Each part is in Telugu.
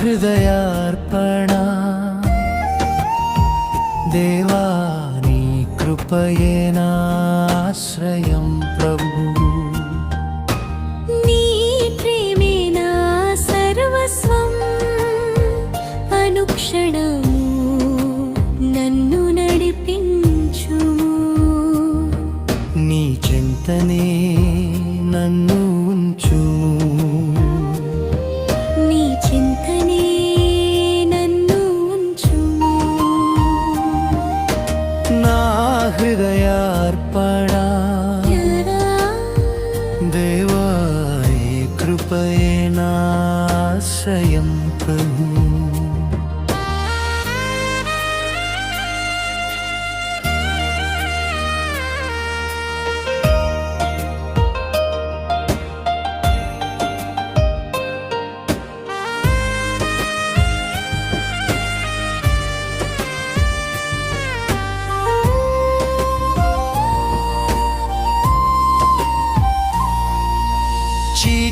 హృదయార్పణ. దేవా నీ కృపయే నాశ్రయం ప్రభు. నీ ప్రేమే నా సర్వస్వం. అనుక్షణము నన్ను నడిపించుము. నీ చింతనే హృదయార్పణ దేవా నీ ప్రభు.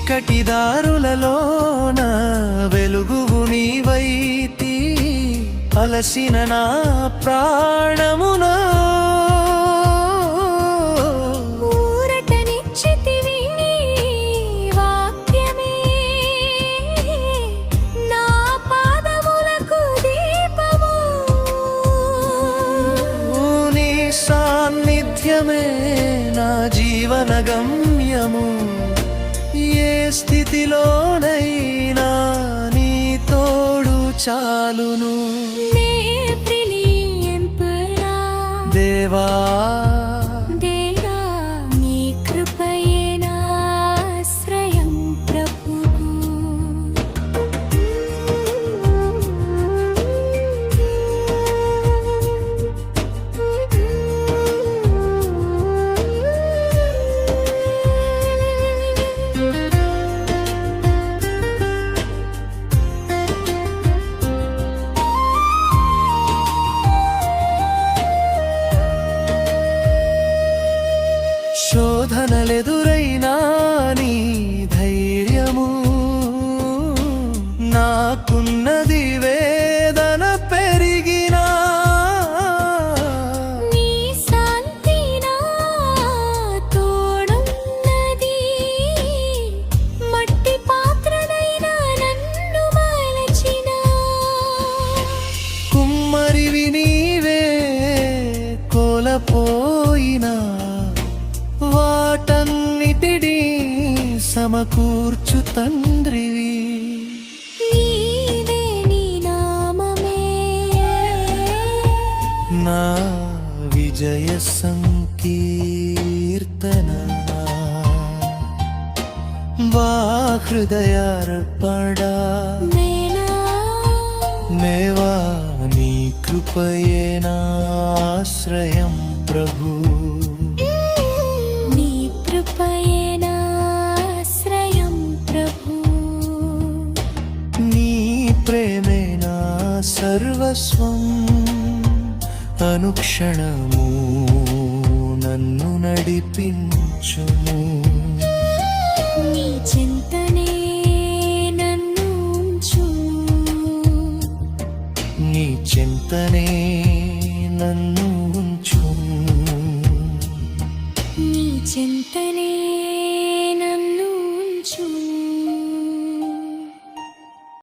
చీకటి దారులలోన వెలుగువు నీవైతి అలసిన నా ప్రాణమునా. సాన్నిధ్యమే నా జీవన గమ్యము. ఏ స్థితిలోనైనా నీ తోడు చాలును. దేవా శోధనలెదురైనా నీ ధైర్యము నాకున్నది వే సమకూర్చు తండ్రివి నీ విజయ సంకీర్తన. వా హృదయార్పణ. మేనా మేవా నీ కృపయే నాశ్రయం ప్రభు. సర్వస్వం అనుక్షణము నన్ను నడిపించుము నీ చింతనే నన్ను నీ చింతనే నన్ను ఉంచుము నీ చింతనే